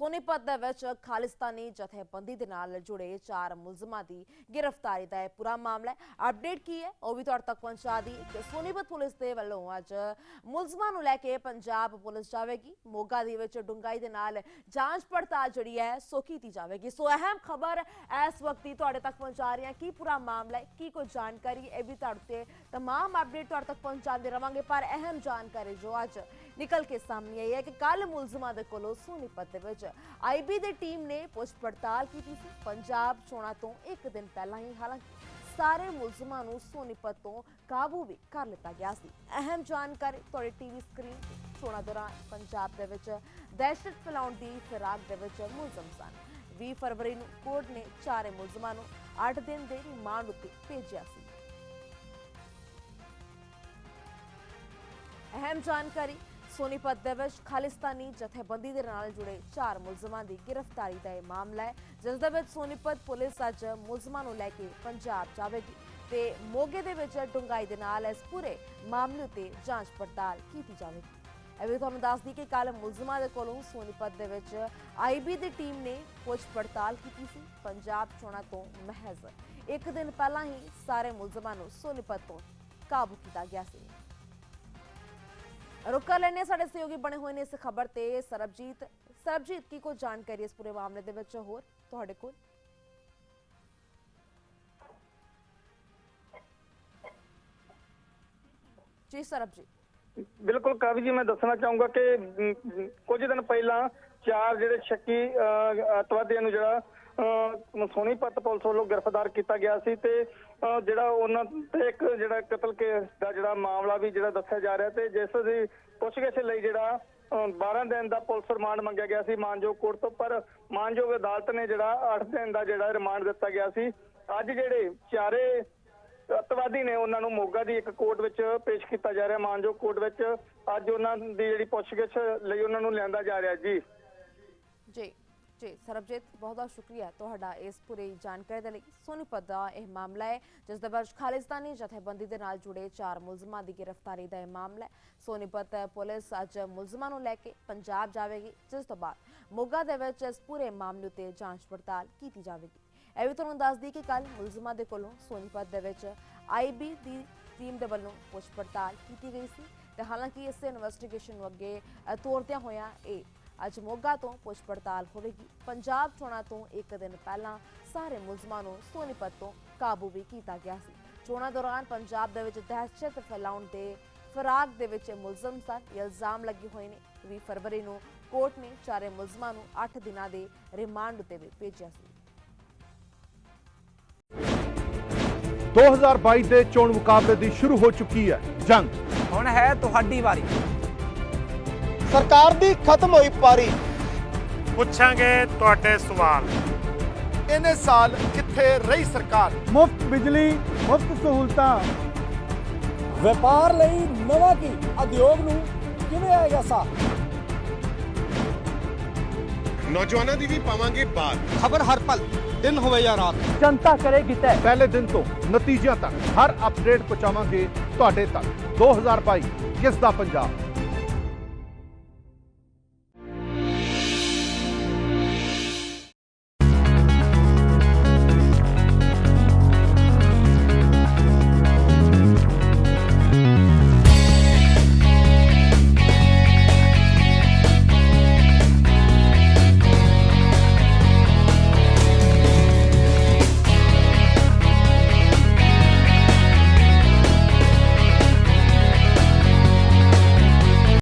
ਸੋਨੀਪਤ ਦੇ ਵਿੱਚ ਖਾਲਿਸਤਾਨੀ ਜਥੇਬੰਦੀ ਦੇ ਨਾਲ ਜੁੜੇ ਚਾਰ ਮੁਲਜ਼ਮਾਂ ਦੀ ਗ੍ਰਿਫਤਾਰੀ ਦਾ ਇਹ ਪੂਰਾ ਮਾਮਲਾ ਅਪਡੇਟ ਕੀ ਹੈ? ਉਹ ਵੀ ਤੁਹਾਡੇ ਤੱਕ ਪਹੁੰਚਾ ਦੀ ਕਿ ਸੋਨੀਪਤ ਪੁਲਿਸ ਦੇ ਵੱਲੋਂ ਅੱਜ ਮੁਲਜ਼ਮਾਂ ਨੂੰ ਲੈ ਕੇ ਪੰਜਾਬ ਪੁਲਿਸ ਜਾਵੇਗੀ। ਮੋਗਾ ਦੇ ਵਿੱਚ ਡੁੰਗਾਈ ਦੇ ਨਾਲ ਜਾਂਚ ਪੜਤਾਲ ਜਿਹੜੀ ਹੈ, ਸੋ ਕੀਤੀ ਜਾਵੇਗੀ। ਸੋ ਅਹਿਮ ਖਬਰ ਇਸ ਵਕਤ ਹੀ ਤੁਹਾਡੇ ਤੱਕ ਪਹੁੰਚਾ ਰਹੀ ਹਾਂ। ਕੀ ਪੂਰਾ ਮਾਮਲਾ ਹੈ? ਕੀ ਕੋਈ ਜਾਣਕਾਰੀ? ਇਹ ਵੀ ਤੁਹਾਡੇ ਤੇ ਤਮਾਮ ਅਪਡੇਟ ਤੁਹਾਡੇ ਤੱਕ ਪਹੁੰਚਾਉਂਦੇ ਰਵਾਂਗੇ, ਪਰ ਅਹਿਮ ਜਾਣਕਾਰੀ ਜੋ ਅੱਜ ਨਿਕਲ ਕੇ ਸਾਹਮਣੇ ਆਈ ਹੈ ਕਿ ਕੱਲ ਮੁਲਜ਼ਮਾਂ ਦੇ ਕੋਲੋਂ ਸੋਨੀਪਤ ਦੇ ਵਿੱਚ ਆਈਬੀ ਦੀ ਟੀਮ ਨੇ ਪੁੱਛ ਪੜਤਾਲ ਕੀਤੀ ਸੀ। ਪੰਜਾਬ ਚੋਣਾਂ ਤੋਂ ਇੱਕ ਦਿਨ ਪਹਿਲਾਂ ਹੀ, ਹਾਲਾਂਕਿ ਸਾਰੇ ਮੁਲਜ਼ਮਾਂ ਨੂੰ ਸੋਨੀਪਤ ਤੋਂ ਕਾਬੂ ਵੀ ਕਰ ਲਿੱਤਾ ਗਿਆ ਸੀ। ਅਹਿਮ ਜਾਣਕਾਰੀ ਤੁਹਾਡੇ ਟੀਵੀ ਸਕਰੀਨ ਤੇ ਚੋਣਾਂ ਦੌਰਾਨ ਪੰਜਾਬ ਦੇ ਵਿੱਚ ਦਹਿਸ਼ਤ ਫੈਲਾਉਣ ਦੀ ਫਿਰਾਕ ਦੇ ਵਿੱਚ ਮੁਲਜ਼ਮ ਸਨ। 20 ਫਰਵਰੀ ਨੂੰ ਕੋਰਟ ਨੇ ਚਾਰੇ ਮੁਲਜ਼ਮਾਂ ਨੂੰ 8 ਦਿਨ ਦੇ ਰਿਮਾਂਡ ਉੱਤੇ ਭੇਜਿਆ ਸੀ। ਅਹਿਮ ਜਾਣਕਾਰੀ ਸੋਨੀਪਤ ਦੇ ਵਿੱਚ ਖਾਲਿਸਤਾਨੀ ਜਥੇਬੰਦੀ ਦੇ ਨਾਲ ਜੁੜੇ ਚਾਰ ਮੁਲਜ਼ਮਾਂ ਦੀ ਗ੍ਰਿਫਤਾਰੀ ਦਾ ਇਹ ਮਾਮਲਾ ਹੈ, ਜਿਸ ਦੇ ਵਿੱਚ ਸੋਨੀਪਤ ਪੁਲਿਸ ਅੱਜ ਮੁਲਜ਼ਮਾਂ ਨੂੰ ਲੈ ਕੇ ਪੰਜਾਬ ਜਾਵੇਗੀ ਤੇ ਮੋਗੇ ਦੇ ਵਿੱਚ ਡੁੰਗਾਈ ਦੇ ਨਾਲ ਇਸ ਪੂਰੇ ਮਾਮਲੇ ਉਤੇ ਜਾਂਚ ਪੜਤਾਲ ਕੀਤੀ ਜਾਵੇਗੀ। ਇਹ ਵੀ ਤੁਹਾਨੂੰ ਦੱਸ ਦਈ ਕਿ ਕੱਲ ਮੁਲਜ਼ਮਾਂ ਦੇ ਕੋਲੋਂ ਸੋਨੀਪਤ ਦੇ ਵਿੱਚ ਆਈਬੀ ਦੀ ਟੀਮ ਨੇ ਪੁੱਛ ਪੜਤਾਲ ਕੀਤੀ ਸੀ। ਪੰਜਾਬ ਚੋਣਾਂ ਤੋਂ ਮਹਿਜ਼ ਇੱਕ ਦਿਨ ਪਹਿਲਾਂ ਹੀ ਸਾਰੇ ਮੁਲਜ਼ਮਾਂ ਨੂੰ ਸੋਨੀਪਤ ਤੋਂ ਕਾਬੂ ਕੀਤਾ ਗਿਆ ਸੀ। ਰੁਕ ਲੈਣੇ ਸਾਡੇ ਸਹਿਯੋਗੀ ਬਣੇ ਹੋਏ ਨੇ ਇਸ ਖਬਰ ਤੇ। ਸਰਬਜੀਤ ਸਰਬਜੀਤ ਕੀ ਕੋਈ ਜਾਣਕਾਰੀ ਇਸ ਪੂਰੇ ਮਾਮਲੇ ਦੇ ਵਿੱਚ ਹੋਰ ਤੁਹਾਡੇ ਕੋਲ? ਜੀ ਸਰਬਜੀਤ। ਬਿਲਕੁਲ ਕਾਵੀ ਜੀ ਮੈਂ ਦੱਸਣਾ ਚਾਹੂੰਗਾ ਕਿ ਅਮ, ਕੁਝ ਦਿਨ ਪਹਿਲਾਂ ਚਾਰ ਜਿਹੜੇ ਸ਼ੱਕੀ ਅਹ, ਅੱਤਵਾਦੀਆਂ ਨੂੰ ਜਿਹੜਾ ਸੋਨੀਪਤ ਪੁਲਿਸ ਵੱਲੋਂ ਗ੍ਰਿਫਤਾਰ ਕੀਤਾ ਗਿਆ ਸੀ ਤੇ ਜਿਹੜਾ ਉਹਨਾਂ ਤੇ ਇੱਕ ਜਿਹੜਾ ਕਤਲ ਕੇਸ ਦਾ ਜਿਹੜਾ ਮਾਮਲਾ ਵੀ ਜਿਹੜਾ ਦੱਸਿਆ ਜਾ ਰਿਹਾ ਤੇ ਜਿਸ ਦੀ ਪੁੱਛਗਿੱਛ ਲਈ ਜਿਹੜਾ 12 ਦਿਨ ਦਾ ਪੁਲਿਸ ਰਿਮਾਂਡ ਮੰਗਿਆ ਗਿਆ ਸੀ ਮਾਨਜੋਗ ਕੋਰਟ ਤੋਂ, ਪਰ ਮਾਨਜੋਗ ਅਦਾਲਤ ਨੇ ਜਿਹੜਾ 8 ਦਿਨ ਦਾ ਜਿਹੜਾ ਰਿਮਾਂਡ ਦਿੱਤਾ ਗਿਆ ਸੀ। ਅੱਜ ਜਿਹੜੇ ਚਾਰੇ ਅੱਤਵਾਦੀ ਨੇ ਉਹਨਾਂ ਨੂੰ ਮੋਗਾ ਦੀ ਇੱਕ ਕੋਰਟ ਵਿੱਚ ਪੇਸ਼ ਕੀਤਾ ਜਾ ਰਿਹਾ ਮਾਨਜੋਗ ਕੋਰਟ ਵਿੱਚ ਅੱਜ ਉਹਨਾਂ ਦੀ ਜਿਹੜੀ ਪੁੱਛਗਿੱਛ ਲਈ ਉਹਨਾਂ ਨੂੰ ਲਿਆਂਦਾ ਜਾ ਰਿਹਾ ਜੀ। ਜੀ। ਜੀ, ਸਰਬਜੀਤ, ਬਹੁਤ ਬਹੁਤ ਸ਼ੁਕਰੀਆ ਤੁਹਾਡਾ ਇਸ ਪੂਰੀ ਜਾਣਕਾਰੀ ਦੇ ਲਈ। ਸੋਨੀਪਤ ਦਾ ਇਹ ਮਾਮਲਾ ਹੈ, ਜਿਸ ਦੇ ਵਿੱਚ ਖਾਲਿਸਤਾਨੀ ਜਥੇਬੰਦੀ ਦੇ ਨਾਲ ਜੁੜੇ ਚਾਰ ਮੁਲਜ਼ਮਾਂ ਦੀ ਗ੍ਰਿਫਤਾਰੀ ਦਾ ਇਹ ਮਾਮਲਾ ਹੈ। ਸੋਨੀਪਤ ਪੁਲਿਸ ਅੱਜ ਮੁਲਜ਼ਮਾਂ ਨੂੰ ਲੈ ਕੇ ਪੰਜਾਬ ਜਾਵੇਗੀ, ਜਿਸ ਤੋਂ ਬਾਅਦ ਮੋਗਾ ਦੇ ਵਿੱਚ ਇਸ ਪੂਰੇ ਮਾਮਲੇ ਉਤੇ ਜਾਂਚ ਪੜਤਾਲ ਕੀਤੀ ਜਾਵੇਗੀ। ਇਹ ਵੀ ਤੁਹਾਨੂੰ ਦੱਸ ਦਈ ਕਿ ਕੱਲ ਮੁਲਜ਼ਮਾਂ ਦੇ ਕੋਲੋਂ ਸੋਨੀਪਤ ਦੇ ਵਿੱਚ ਆਈਬੀ ਦੀ ਟੀਮ ਦੇ ਵੱਲੋਂ ਪੁੱਛ ਪੜਤਾਲ ਕੀਤੀ ਗਈ ਸੀ ਤੇ ਹਾਲਾਂਕਿ ਇਸ ਇਨਵੈਸਟੀਗੇਸ਼ਨ ਨੂੰ ਅੱਗੇ ਤੋਰਦਿਆਂ ਹੋਇਆਂ ਇਹ ਅੱਜ ਮੋਗਾ ਤੋਂ ਪੁੱਛ ਪੜਤਾਲ ਹੋਵੇਗੀ। ਪੰਜਾਬ ਚੋਣਾਂ ਤੋਂ ਇੱਕ ਦਿਨ ਪਹਿਲਾਂ ਸਾਰੇ ਮੁਲਜ਼ਮਾਂ ਨੂੰ ਸੋਨੀਪਤ ਤੋਂ ਕਾਬੂ ਵੀ ਕੀਤਾ ਗਿਆ ਸੀ। ਚੋਣਾਂ ਦੌਰਾਨ ਪੰਜਾਬ ਦੇ ਵਿੱਚ ਦਹਿਸ਼ਤ ਫੈਲਾਉਣ ਦੇ ਫਰਾਗ ਦੇ ਵਿੱਚ ਇਹ ਮੁਲਜ਼ਮ ਸਨ। ਇਲਜ਼ਾਮ ਲੱਗੇ ਹੋਏ ਨੇ 20 ਫਰਵਰੀ ਨੂੰ ਕੋਰਟ ਨੇ ਚਾਰੇ ਮੁਲਜ਼ਮਾਂ ਨੂੰ 8 ਦਿਨਾਂ ਦੇ ਰਿਮਾਂਡ ਉੱਤੇ ਵੀ ਭੇਜਿਆ ਸੀ। 2022 ਦੇ ਚੋਣ ਮੁਕਾਬਲੇ ਦੀ ਸ਼ੁਰੂ ਹੋ ਚੁੱਕੀ ਹੈ ਜੰਗ। ਹੁਣ ਹੈ ਤੁਹਾਡੀ ਵਾਰੀ। ਸਰਕਾਰ ਦੀ ਖਤਮ ਹੋਈ ਪਾਰੀ। ਪੁੱਛਾਂਗੇ ਤੁਹਾਡੇ ਸਵਾਲ। ਇਹਨੇ ਸਾਲ ਕਿੱਥੇ ਰਹੀ ਸਰਕਾਰ? ਮੁਫਤ ਬਿਜਲੀ ਮੁਫਤ ਸਹੂਲਤਾਂ। ਵਪਾਰ ਲਈ ਨਵਾਂ ਕੀ ਉਦਯੋਗ ਨੂੰ ਕਿਵੇਂ ਆਏਗਾ ਸਾਹ? ਨੌਜਵਾਨਾਂ ਦੀ ਵੀ ਪਾਵਾਂਗੇ ਬਾਤ। ਖਬਰ ਹਰ ਪਲ ਦਿਨ ਹੋਵੇ ਜਾਂ ਰਾਤ। ਜਨਤਾ ਕਰੇਗੀ ਤੈ ਪਹਿਲੇ ਦਿਨ ਤੋਂ ਨਤੀਜਿਆਂ ਤੱਕ ਹਰ ਅਪਡੇਟ ਪਹੁੰਚਾਵਾਂਗੇ ਤੁਹਾਡੇ ਤੱਕ। 2022 ਕਿਸ ਦਾ ਪੰਜਾਬ?